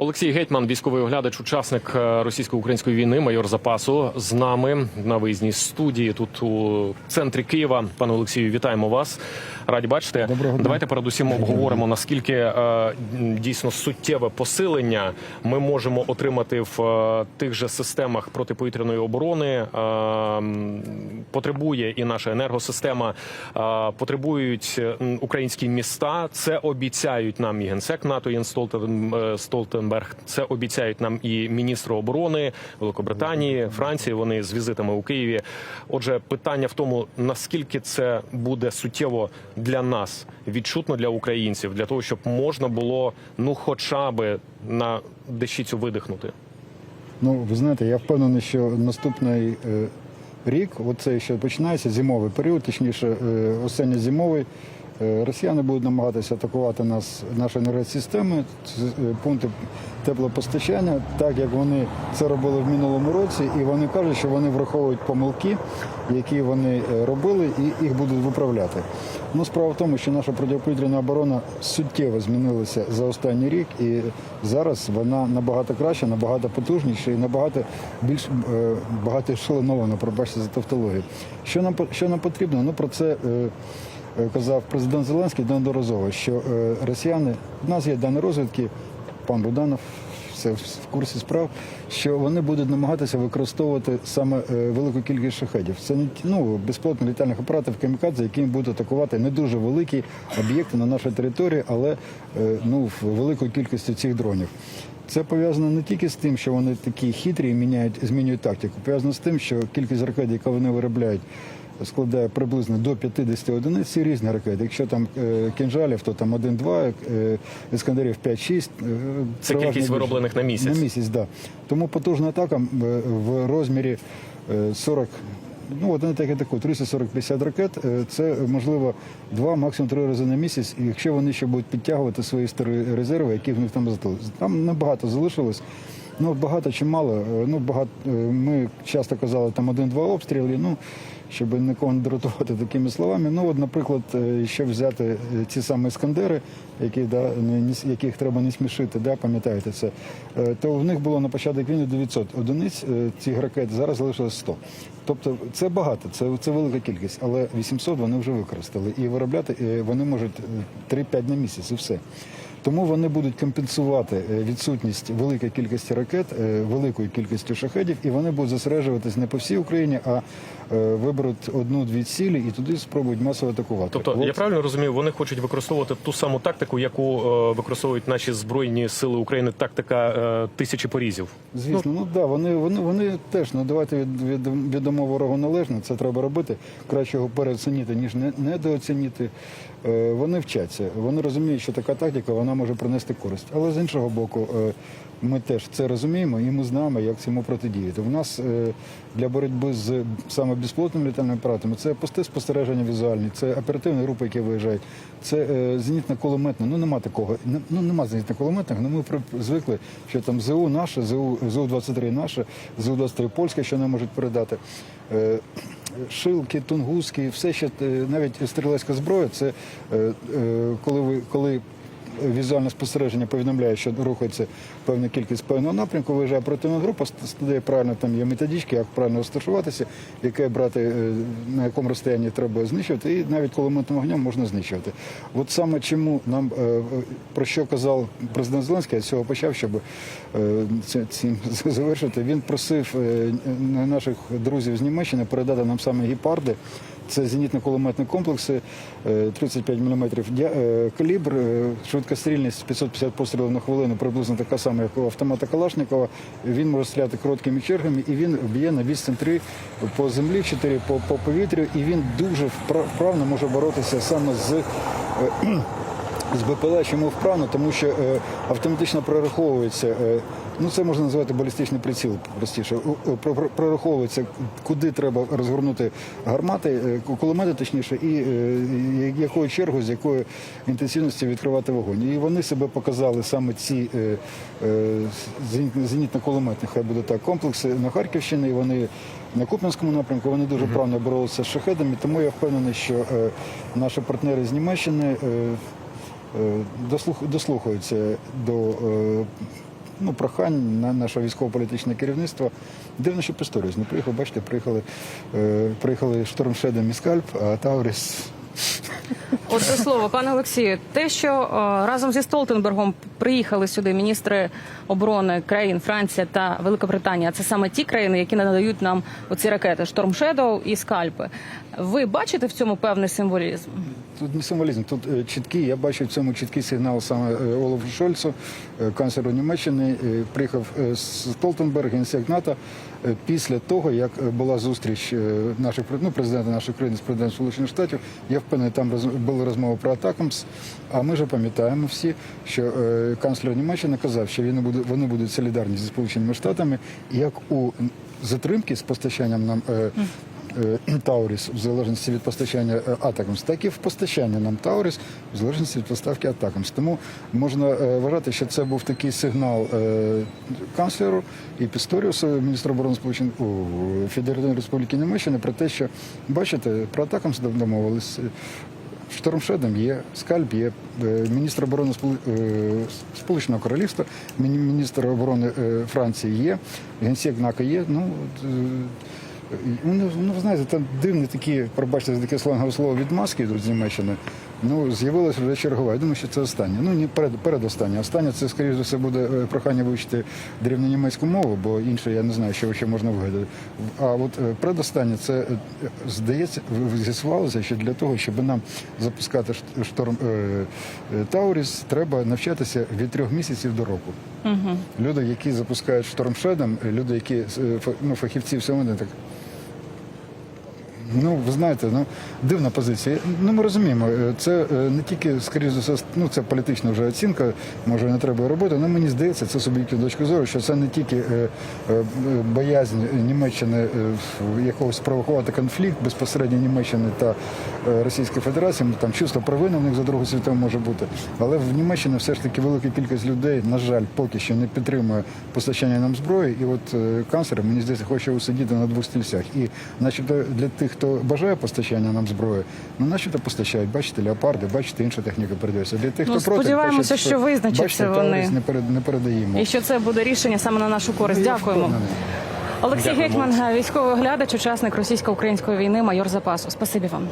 Олексій Гетьман, військовий оглядач, учасник е, російсько-української війни, майор запасу, з нами на виїзній студії тут у центрі Києва. Пане Олексію, вітаємо вас. Раді бачити. Доброго дня. Давайте передусім обговоримо наскільки е, дійсно суттєве посилення ми можемо отримати в е, тих же системах протиповітряної оборони. Е, потребує і наша енергосистема, е, потребують українські міста. Це обіцяють нам і генсек НАТО Єн Столтен- е, Столтенберг. Це обіцяють нам і міністри оборони Великобританії, Франції. Вони з візитами у Києві. Отже, питання в тому, наскільки це буде суттєво для нас, відчутно для українців, для того, щоб можна було ну, хоча би на дещицю видихнути. Ну, ви знаєте, я впевнений, що наступний е, рік, оцей що починається зимовий період, точніше, е, осінньо-зимовий, е, росіяни будуть намагатися атакувати нас, наші енергосистеми, е, пункти теплопостачання, так як вони це робили в минулому році, і вони кажуть, що вони враховують помилки, які вони е, робили, і їх будуть виправляти. Ну, справа в тому, що наша протиповітряна оборона суттєво змінилася за останній рік, і зараз вона набагато краще, набагато потужніша і набагато більш е, багатошеленована, пробачте за тавтологію. Що нам що нам потрібно? Ну про це. Е, Казав президент Зеленський неодноразово, що е, росіяни в нас є дані розвідки, пан Буданов все в курсі справ, що вони будуть намагатися використовувати саме е, велику кількість шахедів. Це не ну, безплотних літальних апаратів камікадзе, які будуть атакувати не дуже великі об'єкти на нашій території, але ну, в великою кількістю цих дронів. Це пов'язано не тільки з тим, що вони такі хитрі і міняють, змінюють тактику, пов'язано з тим, що кількість ракет, яку вони виробляють, складає приблизно до 50 одиниць. Це різні ракети. Якщо там е, кінжалів, то там 1-2, е, іскандерів 5-6. е, Це кількість вироблених на місяць. На місяць, да. Тому потужна атака в розмірі е, 40, ну от не так і таку, 340-50 ракет, це можливо два, максимум три рази на місяць, якщо вони ще будуть підтягувати свої старі резерви, які в них там залишились. Там небагато залишилось. Ну, багато чи мало. Ну, багато, ми часто казали там один-два обстріли. Ну, щоб нікого не дратувати такими словами. Ну, от, наприклад, е, щоб взяти е, ці самі іскандери, які, да, не- яких треба не смішити, да, пам'ятаєте це, е, то в них було на початок війни 900 одиниць цих ракет, зараз залишилось 100. Тобто це багато, це, це велика кількість, але 800 вони вже використали. І виробляти вони можуть е, 3-5 на місяць і все. Тому вони будуть компенсувати відсутність великої кількості ракет, великою кількістю шахедів, і вони будуть зосереджуватись не по всій Україні, а виберуть одну-дві цілі і туди спробують масово атакувати. Тобто, От я правильно розумію, вони хочуть використовувати ту саму тактику, яку е, використовують наші збройні сили України, тактика е, тисячі порізів. Звісно, ну да, вони, вони, вони теж ну давайте від, від, віддамо ворогу належне, це треба робити. Краще його переоцінити, ніж не, недооцінити. Е, вони вчаться, вони розуміють, що така тактика вона може принести користь. Але з іншого боку, е, ми теж це розуміємо і ми знаємо, як цьому протидіяти. У нас е, для боротьби з саме безплотними літальними апаратами це пости спостереження візуальні, це оперативні групи, які виїжджають, це е, зенітно-кулеметне. Ну нема такого. Ну нема зенітно-кулеметних, але ми при- звикли, що там ЗУ наше, ЗУ, ЗУ-23 наше, ЗУ-23 польське, що не можуть передати. Е, Шилки, тунгуски, все ще навіть стрілецька зброя. Це коли ви коли візуальне спостереження повідомляє, що рухається певна кількість певного напрямку, виїжджає противна група, студія правильно там є методички, як правильно розташуватися, яке брати, е, на якому розстоянні треба знищувати, і навіть кулеметним огнем можна знищувати. От саме чому нам е, про що казав президент Зеленський, я з цього почав, щоб е, цим завершити. Він просив наших друзів з Німеччини передати нам саме гіпарди. Це зенітно-кулеметні комплекси, е, 35 мм калібр, е, швидкострільність 550 пострілів на хвилину, приблизно така сама, як у автомата Калашникова. Він може стріляти короткими чергами, і він б'є на відстань 3 по землі, 4 по, по повітрю, і він дуже вправно може боротися саме з. З БПЛА чому вправно, тому що е, автоматично прораховується, е, ну це можна назвати балістичний приціл, простіше, прораховується, куди треба розгорнути гармати, е, кулемети точніше, і е, якою чергою, з якою інтенсивністю відкривати вогонь. І вони себе показали саме ці е, е, зенітно- зенітно-кулеметні, хай буде так, комплекси на Харківщині, і вони на Куп'янському напрямку вони дуже правильно боролися з шахедами, тому я впевнений, що е, наші партнери з Німеччини е, дослухаються до е, ну, прохань на наше військово-політичне керівництво. Дивно, що Пісторіус не приїхав. Бачите, приїхали, е, приїхали Штормшедем і Скальп, а Тауріс От слово, пане Олексію, те, що е, разом зі Столтенбергом приїхали сюди міністри оборони країн Франція та Великобританія, це саме ті країни, які надають нам оці ракети Шторм Шедоу і Скальпи. Ви бачите в цьому певний символізм? Тут не символізм, тут е, чіткий. Я бачу в цьому чіткий сигнал саме е, Олафу Шольцу, е, канцлеру Німеччини. Приїхав Столтенберг, генсек НАТО, після того, як була зустріч наших ну, президента нашої країни з президентом Сполучених Штатів. Я впевнений, там роз- були розмови про Атакамс. А ми вже пам'ятаємо всі, що канцлер Німеччини казав, що вони будуть, вони будуть солідарні зі Сполученими Штатами, як у затримки з постачанням нам. е, е, Тауріс в залежності від постачання е, Атакамс, так і в постачанні нам Тауріс в залежності від поставки Атакамс. Тому можна вважати, що це був такий сигнал канцлеру і Пісторіусу, міністру оборони Сполучених Федеративної Республіки Німеччини про те, що бачите, про Атакамс домовились. Штормшедом є, скальп є, е, міністр оборони е, Сполученого Королівства, міністр оборони е, Франції є, генсек НАКО є. Ну, Ну, знаєте, там дивні такі, пробачте за таке сленгове слово відмазки маски з Німеччини. Ну, з'явилася вже чергова. Я думаю, що це останнє. Ну, не перед, передостаннє. Останнє це, скоріш за все, буде е, прохання вивчити древньонімецьку мову, бо інше я не знаю, що ще можна вигадати. А от е, предостаннє це, е, здається, з'ясувалося, що для того, щоб нам запускати шторм Тауріс, треба навчатися від трьох місяців до року. Люди, які запускають штормшедом, люди, які ну, фахівці всього не так. Ну, ви знаєте, ну дивна позиція. Ну, ми розуміємо, е, це е, не тільки, скоріш за все, ну це політична вже оцінка, може не треба робити, але мені здається, це суб'єктивна точка зору, що це не тільки е, боязнь Німеччини якогось спровокувати конфлікт безпосередньо Німеччини та Російської Федерації, там чувство провини в них за Другу світову може бути. Але в Німеччині все ж таки велика кількість людей, на жаль, поки що не підтримує постачання нам зброї. І от канцлер, мені здається, хоче усидіти на двох стільцях. І начебто для тих, хто бажає постачання нам зброї, ну начебто постачають, бачите, леопарди, бачите, інша техніка передається. Для тих, Ну, хто проти, сподіваємося, бачите, що визначаться вони. Не, перед, не передаємо. І що це буде рішення саме на нашу користь? Ну, Дякуємо. впевнений. Олексій Дякуємо. Гетьман, військовий оглядач, учасник російсько-української війни, майор запасу. Спасибі вам.